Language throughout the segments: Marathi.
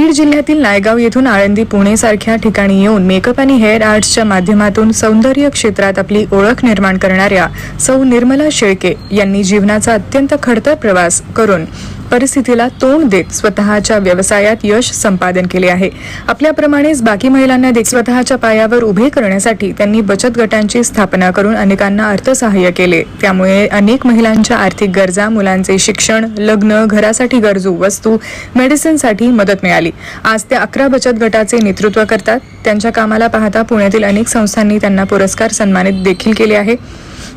बीड जिल्ह्यातील नायगाव येथून आळंदी पुणे सारख्या ठिकाणी येऊन मेकअप आणि हेअर आर्ट्सच्या माध्यमातून सौंदर्य क्षेत्रात आपली ओळख निर्माण करणाऱ्या सौ निर्मला शेळके यांनी जीवनाचा अत्यंत खडतर प्रवास करून परिस्थितीला तोंड देत स्वतःच्या व्यवसायात यश संपादन केले आहे. आपल्याप्रमाणेच बाकी महिलांना देखील स्वतःच्या पायावर उभे करण्यासाठी त्यांनी बचत गटांची स्थापना करून अनेकांना अर्थसहाय्य केले. त्यामुळे अनेक महिलांच्या आर्थिक गरजा मुलांचे शिक्षण लग्न घरासाठी गरजू वस्तू मेडिसिनसाठी मदत मिळाली. आज त्या अकरा बचत गटाचे नेतृत्व करतात. त्यांच्या कामाला पाहता पुण्यातील अनेक संस्थांनी त्यांना पुरस्कार सन्मानित देखील केले आहे.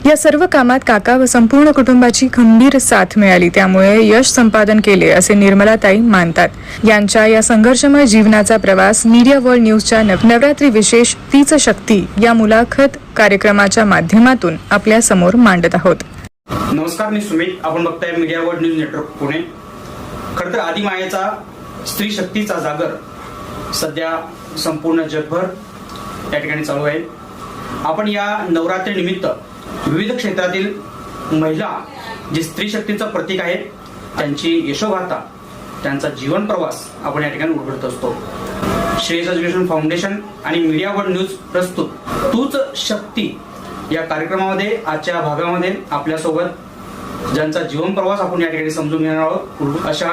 या सर्व कामात काका व संपूर्ण कुटुंबाची खंबीर साथ मिळाली. त्यामुळे यश संपादन केले असे निर्मलाताई मानतात. यांच्या या संघर्षमय जीवनाचा प्रवास मीडिया वर्ल्ड न्यूजच्या नवरात्री विशेष तीच शक्ती या मुलाखत कार्यक्रमाच्या माध्यमातून आपल्यासमोर मांडत आहोत. नमस्कार मी सुमित. आपण बघताय media world news network Pune. खर तर आदिमायेचा स्त्री शक्तीचा जागर सध्या संपूर्ण जगभर या ठिकाणी चालू आहे. आपण या नवरात्री निमित्त विविध क्षेत्रातील महिला जे स्त्री शक्तीचं प्रतीक आहेत त्यांची यशोगाथा त्यांचा जीवन प्रवास आपण या ठिकाणी उघडत असतो. श्रेयस एज्युकेशन फाउंडेशन आणि मीडिया वर्ल्ड न्यूज प्रस्तुत तूच शक्ती या कार्यक्रमामध्ये आजच्या भागामध्ये आपल्यासोबत ज्यांचा जीवन प्रवास आपण या ठिकाणी समजून घेणार आहोत अशा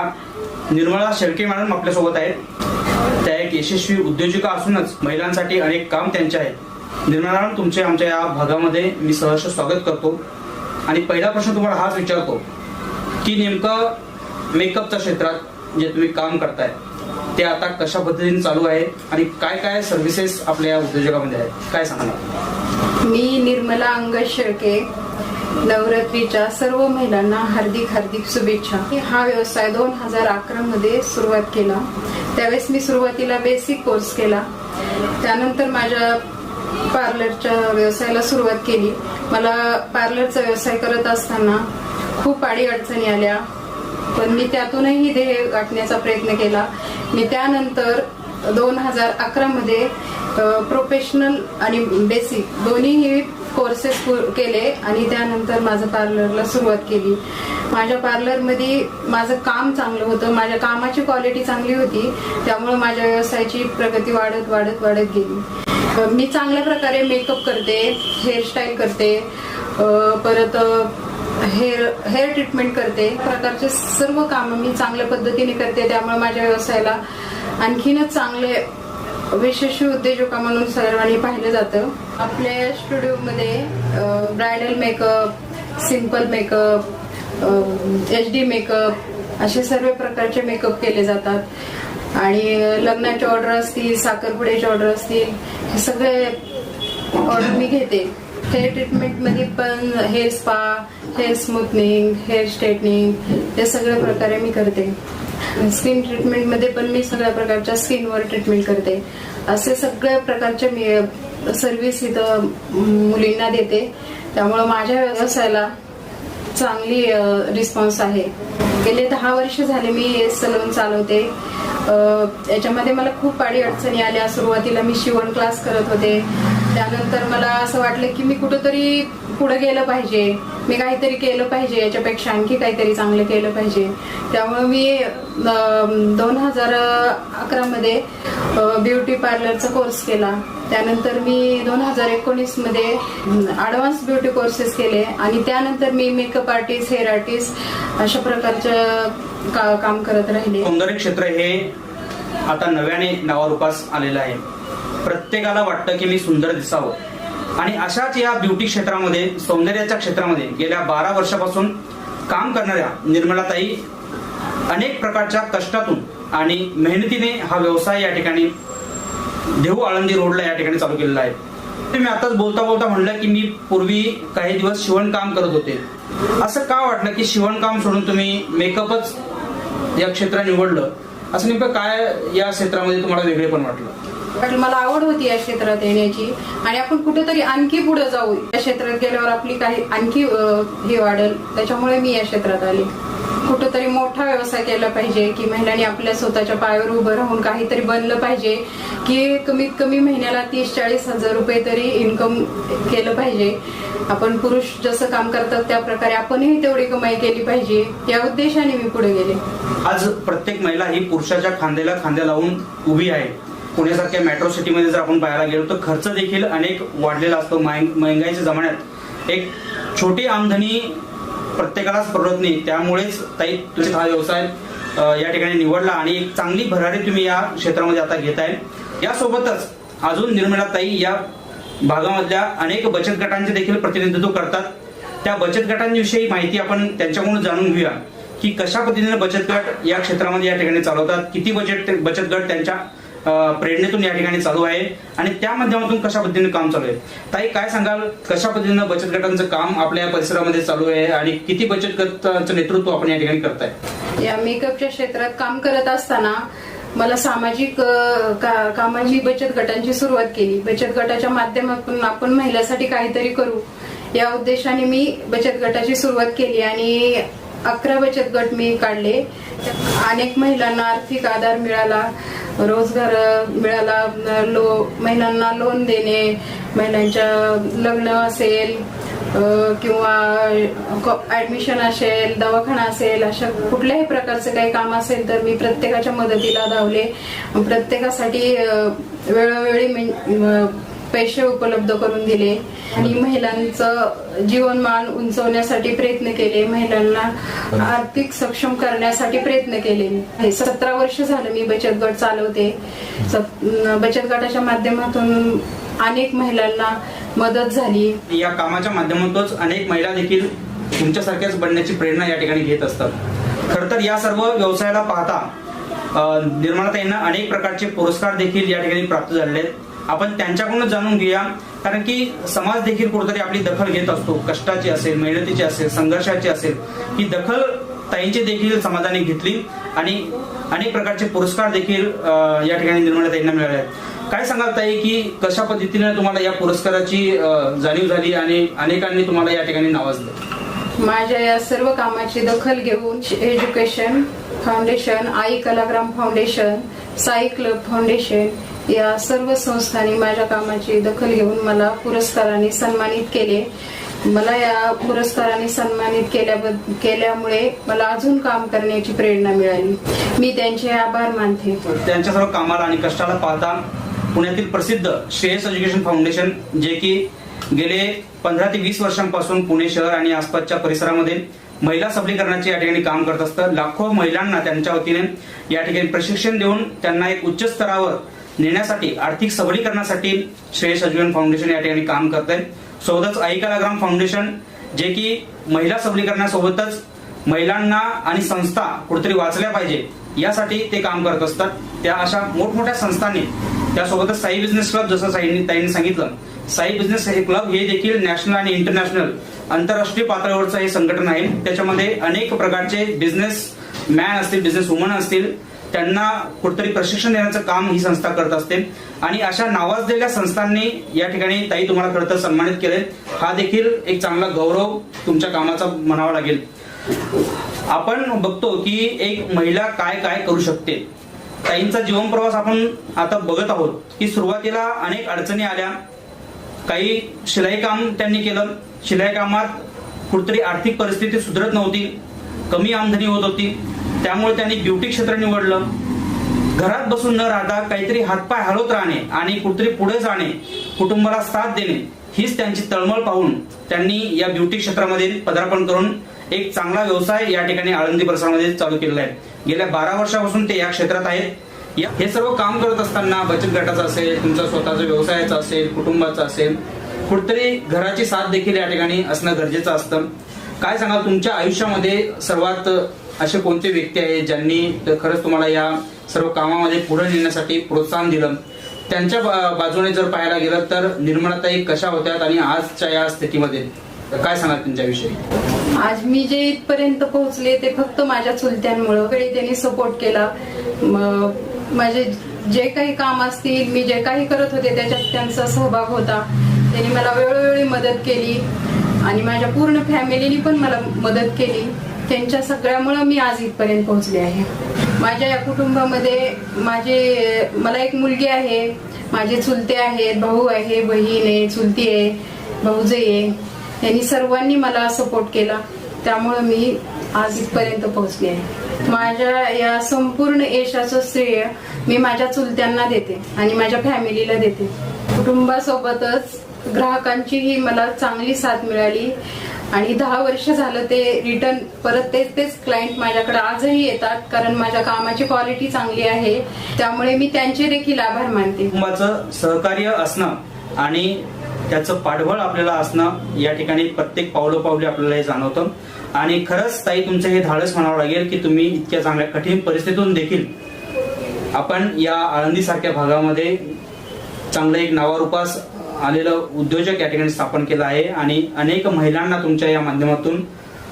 निर्मला शेळके मॅडम आपल्यासोबत आहेत. त्या एक यशस्वी उद्योजिका असूनच महिलांसाठी अनेक काम त्यांचे आहेत. निर्मला तुमचे आमच्या या भागामध्ये मी सहर्ष स्वागत करतो. आणि पहिला प्रश्न तुम्हाला हाच विचारतो की नेमकं मेकअपच्या क्षेत्रात जे तुम्ही काम करताय ते आता कशा पद्धतीने चालू आहे आणि काय काय सर्व्हिसेस आपल्या उद्योजकामध्ये आहेत? काय सांगणार मी निर्मला अंग शेळके नवरात्रीच्या सर्व महिलांना हार्दिक हार्दिक शुभेच्छा. हा व्यवसाय दोन हजार अकरा मध्ये सुरुवात केला. त्यावेळेस मी सुरुवातीला बेसिक कोर्स केला. त्यानंतर माझ्या पार्लरच्या व्यवसायाला सुरुवात केली. मला पार्लरचा व्यवसाय करत असताना खूप आडी अडचणी आल्या. पण मी त्यातूनही ध्येय गाठण्याचा प्रयत्न केला. मी त्यानंतर दोन हजार अकरा मध्ये प्रोफेशनल आणि बेसिक दोन्हीही कोर्सेस केले आणि त्यानंतर माझं पार्लरला सुरुवात केली. माझ्या पार्लरमध्ये माझं काम चांगलं होतं. माझ्या कामाची क्वालिटी चांगली होती. त्यामुळे माझ्या व्यवसायाची प्रगती वाढत वाढत वाढत गेली. मी चांगल्या प्रकारे मेकअप करते हेअरस्टाईल करते परत हेअर हेअर ट्रीटमेंट करते. प्रकारचे सर्व कामं मी चांगल्या पद्धतीने करते. त्यामुळे माझ्या व्यवसायाला आणखीनच चांगले विशेष उद्योजका म्हणून सर्वांनी पाहिलं जातं. आपल्या स्टुडिओमध्ये bridal makeup simple makeup H D makeup असे सर्व प्रकारचे मेकअप केले जातात. आणि लग्नाचे ऑर्डर असतील साखरपुड्याचे ऑर्डर असतील हे सगळे ऑर्डर मी घेते. हेअर ट्रीटमेंटमध्ये पण hair spa hair smoothening hair straightening हे सगळ्या प्रकारे मी करते. स्किन ट्रीटमेंटमध्ये पण मी सगळ्या प्रकारच्या स्किनवर ट्रीटमेंट करते. असे सगळ्या प्रकारचे मी सर्व्हिस इथं मुलींना देते. त्यामुळे माझ्या व्यवसायाला चांगली रिस्पॉन्स आहे. गेले दहा वर्ष झाले मी सलून चालवते. याच्यामध्ये मला खूप अडी अडचणी आल्या. सुरुवातीला मी शिवण क्लास करत होते. त्यानंतर मला असं वाटलं की मी कुठंतरी पुढे गेलं पाहिजे. मी काहीतरी केलं पाहिजे. याच्यापेक्षा आणखी काहीतरी चांगलं केलं पाहिजे. त्यामुळे मी दोन हजार अकरामध्ये ब्युटी पार्लरचा कोर्स केला. त्यानंतर मी दोन हजार एकोणीसमध्ये ॲडव्हान्स ब्युटी कोर्सेस केले. आणि त्यानंतर मी मेकअप आर्टिस्ट हेअर आर्टिस्ट अशा प्रकारच्या का- काम करत राहिले? सौंदर्य क्षेत्र हे आता नव्याने नावारूपास आलेलं आहे. प्रत्येकाला वाटतं की मी सुंदर दिसावं. आणि अशाच या ब्युटी क्षेत्रामध्ये सौंदर्याच्या क्षेत्रामध्ये गेल्या बारा वर्षापासून काम करणाऱ्या निर्मलाताई अनेक प्रकारच्या कष्टातून आणि मेहनतीने हा व्यवसाय या ठिकाणी देहू आळंदी रोडला या ठिकाणी चालू केलेला आहे. मी आताच बोलता बोलता म्हणलं की मी पूर्वी काही दिवस शिवणकाम करत होते. असं का वाटलं की शिवणकाम सोडून तुम्ही मेकअपच या क्षेत्रात निवडलं? असं नेमकं काय या क्षेत्रामध्ये तुम्हाला वेगळे पण वाटलं? मला आवड होती या क्षेत्रात येण्याची आणि आपण कुठेतरी आणखी पुढे जाऊ. या क्षेत्रात गेल्यावर आपली काही आणखी हे वाढेल. त्याच्यामुळे मी या क्षेत्रात आले. कुठेतरी मोठा व्यवसाय केला पाहिजे की महिलांनी आपल्या स्वतःच्या पायावर उभं राहून काहीतरी बनलं पाहिजे. की कमीत कमी महिन्याला तीस चाळीस हजार रुपये तरी इन्कम केलं पाहिजे. आपण पुरुष जसं काम करतात त्या प्रकारे आपणही तेवढी कमाई केली पाहिजे. या उद्देशाने मी पुढे गेले. आज प्रत्येक महिला ही पुरुषाच्या खांद्याला खांद्या लावून उभी आहे. पुण्यासारख्या मेट्रो सिटीमध्ये जर आपण पाहायला गेलो तर खर्च देखील अनेक वाढलेला असतो. महंगाईच्या महागाईच्या जमान्यात. एक छोटी आमदनी प्रत्येकालाच परवडत नाही. त्यामुळेच ताई तुझे हा व्यवसाय या ठिकाणी निवडला आणि एक चांगली भरारी तुम्ही या क्षेत्रामध्ये आता घेताय. यासोबतच अजून निर्मला ताई या भागामधल्या अनेक बचत गटांचे देखील प्रतिनिधित्व करतात. त्या बचत गटांविषयी माहिती आपण त्यांच्याकडून जाणून घेऊया की कशा पद्धतीने बचत गट या क्षेत्रामध्ये या ठिकाणी चालवतात किती बचत बचत गट त्यांच्या प्रेरणेतून या ठिकाणी चालू आहे आणि त्या माध्यमातून कशा पद्धतीने काम चालू आहे. ताई काय सांगाल? कशा पद्धतीनं बचत गटांचं काम आपल्या या परिसरामध्ये चालू आहे आणि किती बचत गटांचं नेतृत्व आपण या ठिकाणी करताय? या मेकअपच्या क्षेत्रात काम करत असताना मला सामाजिक का- कामाची बचत गटांची सुरुवात केली. बचत गटाच्या माध्यमातून आपण महिलांसाठी काहीतरी करू. या उद्देशाने मी बचत गटाची सुरुवात केली आणि अकरा बचत गट मी काढले. अनेक महिलांना आर्थिक आधार मिळाला रोजगार मिळाला. लो महिलांना लोन देणे महिलांच्या लग्न असेल किंवा ऍडमिशन असेल दवाखाना असेल अशा कुठल्याही प्रकारचं काही काम असेल तर मी प्रत्येकाच्या मदतीला धावले. प्रत्येकासाठी वेळोवेळी पैसे उपलब्ध करून दिले. आणि महिलांचं जीवनमान उंचवण्यासाठी प्रयत्न केले. महिलांना आर्थिक सक्षम करण्यासाठी प्रयत्न केले. सतरा वर्ष झालं मी बचत गट चालवते. बचत गटाच्या माध्यमातून अनेक महिलांना मदत झाली. या कामाच्या माध्यमातूनच अनेक महिला देखील तुमच्यासारख्याच बनण्याची प्रेरणा या ठिकाणी घेत असतात. खर तर या सर्व व्यवसायाला पाहता निर्माणताईंना अनेक प्रकारचे पुरस्कार देखील या ठिकाणी प्राप्त झालेले आहेत. आपण त्यांच्याकडूनच जाणून घेऊया कारण की समाज देखील कुठेतरी आपली दखल घेत असतो. कष्टाची असेल मेहनतीची असेल संघर्षाची असेल ही दखल ताईंची देखील समाजाने घेतली आणि अनेक प्रकारचे पुरस्कार देखील या ठिकाणी निर्मलाताईंना मिळाले आहेत. काय सांगाल ताई की कशा पद्धतीने तुम्हाला या पुरस्काराची जाणीव झाली आणि अनेकांनी तुम्हाला या ठिकाणी नावाजलं? माझ्या या सर्व कामाची दखल घेऊन एज्युकेशन फाउंडेशन आई Kalagram foundation Sai club foundation या सर्व संस्थांनी माझ्या कामाची दखल घेऊन मला पुरस्काराने सन्मानित केले. मला या पुरस्काराने सन्मानित केल्याबद्द केल्यामुळे मला अजून काम करण्याची प्रेरणा मिळाली. मी त्यांचे आभार मानते. त्यांच्या सर्व कामाला आणि कष्टाला पाहता पुण्यातील प्रसिद्ध श्रेयस एज्युकेशन फाउंडेशन जे की गेले पंधरा ते वीस वर्षांपासून पुणे शहर आणि आसपासच्या परिसरामध्ये महिला सबलीकरणाचे या ठिकाणी काम करत असतं. लाखो महिलांना त्यांच्या वतीने या ठिकाणी प्रशिक्षण देऊन त्यांना एक उच्च स्तरावर नेण्यासाठी आर्थिक सबलीकरणासाठी श्रेयस एज्युकेशन फाउंडेशन या ठिकाणी काम करत आहे सोबतच आई कलाग्राम फाउंडेशन जे की महिला सबलीकरणासोबतच महिलांना आणि संस्था कुठेतरी वाचल्या पाहिजे यासाठी ते काम करत असतात. त्या अशा मोठमोठ्या संस्थांनी त्यासोबतच साई बिझनेस क्लब जसं साईंनी ताईंनी सांगितलं साई बिझनेस हे क्लब हे देखील नॅशनल आणि इंटरनॅशनल आंतरराष्ट्रीय पातळीवरचं हे संघटन आहे. त्याच्यामध्ये अनेक प्रकारचे बिझनेस मॅन असतील बिझनेस वुमन असतील त्यांना कुठतरी प्रशिक्षण देण्याचं काम ही संस्था करत असते. आणि अशा नावाजलेल्या संस्थांनी या ठिकाणी ताई तुम्हाला खरं तर सन्मानित केले हा देखील एक चांगला गौरव तुमच्या कामाचा म्हणावा लागेल. आपण बघतो की एक महिला काय काय करू शकते. काहींचा जीवन प्रवास आपण आता बघत आहोत की सुरुवातीला अनेक अडचणी आल्या. काही शिलाई काम त्यांनी केलं. शिलाई कामात कुठतरी आर्थिक परिस्थिती सुधरत नव्हती. कमी आमदनी होत होती. त्यामुळे त्यांनी ब्युटी क्षेत्र निवडलं. घरात बसून न राहता काहीतरी हातपाय हलवत राहणे आणि कुठतरी पुढे जाणे कुटुंबाला साथ देणे हीच त्यांची तळमळ पाहून त्यांनी या ब्युटी क्षेत्रामध्ये पदार्पण करून एक चांगला व्यवसाय या ठिकाणी आळंदी परिसरामध्ये चालू केलेला आहे. गेल्या बारा वर्षापासून ते या क्षेत्रात आहेत. या- हे सर्व काम करत असताना बचत गटाचं असेल तुमचा स्वतःचा व्यवसायाचा असेल कुटुंबाचा असेल कुठतरी घराची साथ देखील या ठिकाणी असणं गरजेचं असतं. काय सांगाल तुमच्या आयुष्यामध्ये सर्वात असे कोणते व्यक्ती आहेत ज्यांनी खरंच तुम्हाला या सर्व कामामध्ये पुढे नेण्यासाठी प्रोत्साहन दिलं? त्यांच्या बा- बाजूने जर पाहायला गेलं तर निर्मळताई कशा होत्यात आणि आजच्या या स्थितीमध्ये? काय सांगाल त्यांच्याविषयी आज मी जे इथपर्यंत पोहोचले ते फक्त माझ्या चुलत्यांमुळं. वेळी त्यांनी सपोर्ट केला. माझे जे काही काम असतील मी जे काही करत होते त्याच्यात त्यांचा सहभाग होता. त्यांनी मला वेळोवेळी मदत केली. आणि माझ्या पूर्ण फॅमिलीने पण मला मदत केली. त्यांच्या सगळ्यामुळं मी आज इथपर्यंत पोहोचले आहे. माझ्या या कुटुंबामध्ये माझे मला एक मुलगी आहे. माझे चुलते आहेत भाऊ आहे बहीण आहे चुलती आहे भाऊजे आहे. यांनी सर्वांनी मला सपोर्ट केला. त्यामुळं मी आज इथपर्यंत पोहोचले आहे. माझ्या या संपूर्ण यशाचं श्रेय मी माझ्या चुलत्यांना देते आणि माझ्या फॅमिलीला देते. कुटुंबासोबतच ग्राहकांचीही मला चांगली साथ मिळाली आणि दहा वर्ष झालं ते रिटर्न परत तेच तेच क्लायंट माझ्याकडे आजही येतात कारण माझ्या कामाची क्वालिटी चांगली आहे. त्यामुळे मी त्यांचे देखील आभार मानते. कुटुंबाचं सहकार्य असणं आणि त्याचं पाठबळ आपल्याला असणं या ठिकाणी प्रत्येक पावलोपावली आपल्याला हे जाणवतं. आणि खरंच ताई तुमचं हे धाडस म्हणावं लागेल की तुम्ही इतक्या चांगल्या कठीण परिस्थितीतून देखील आपण या आळंदी सारख्या भागामध्ये चांगलं एक नावारूपास आलेलं उद्योजक या ठिकाणी स्थापन केलं आहे. आणि अनेक महिलांना तुमच्या या माध्यमातून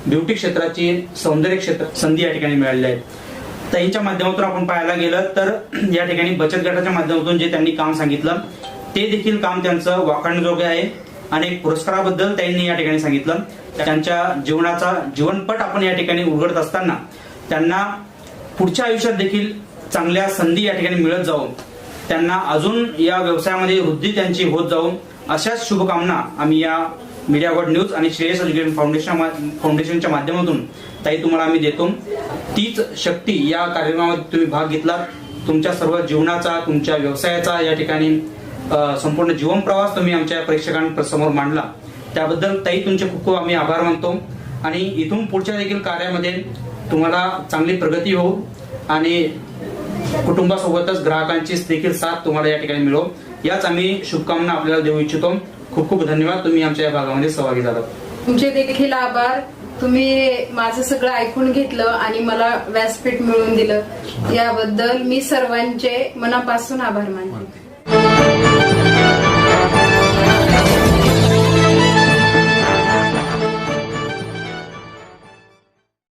ब्युटी क्षेत्राची सौंदर्य क्षेत्र संधी या ठिकाणी मिळालेली आहे. ताईंच्या माध्यमातून आपण पाहायला गेलं तर या ठिकाणी बचत गटाच्या माध्यमातून जे त्यांनी काम सांगितलं ते देखील काम त्यांचं वाखाणजोगे आहे. अनेक पुरस्काराबद्दल त्यांनी या ठिकाणी सांगितलं. त्यांच्या जीवनाचा जीवनपट आपण या ठिकाणी उघडत असताना त्यांना पुढच्या आयुष्यात देखील चांगल्या संधी या ठिकाणी मिळत जाऊन त्यांना अजून या व्यवसायामध्ये वृद्धी त्यांची होत जाऊन अशाच शुभकामना आम्ही या मीडिया वर्ड न्यूज आणि श्रेयस एज्युकेशन फाउंडेशन फाउंडेशनच्या माध्यमातून ताई तुम्हाला आम्ही देतो. तीच शक्ती या कार्यक्रमामध्ये तुम्ही भाग घेतला तुमच्या सर्व जीवनाचा तुमच्या व्यवसायाचा या ठिकाणी संपूर्ण जीवन प्रवास तुम्ही आमच्या प्रेक्षकांसमोर मांडला. त्याबद्दल ताई तुमचे खूप खूप आम्ही आभार मानतो. आणि इथून पुढच्या देखील कार्यामध्ये तुम्हाला चांगली प्रगती होऊ आणि कुटुंबासोबतच ग्राहकांची देखील साथ तुम्हाला या ठिकाणी मिळो. याच आम्ही शुभकामना आपल्याला देऊ इच्छितो. खूप खूप धन्यवाद. तुम्ही आमच्या या भागामध्ये सहभागी झालात. तुमचे देखील आभार. तुम्ही माझं सगळं ऐकून घेतलं आणि मला व्यासपीठ मिळवून दिलं. याबद्दल मी सर्वांचे मनापासून आभार मानते.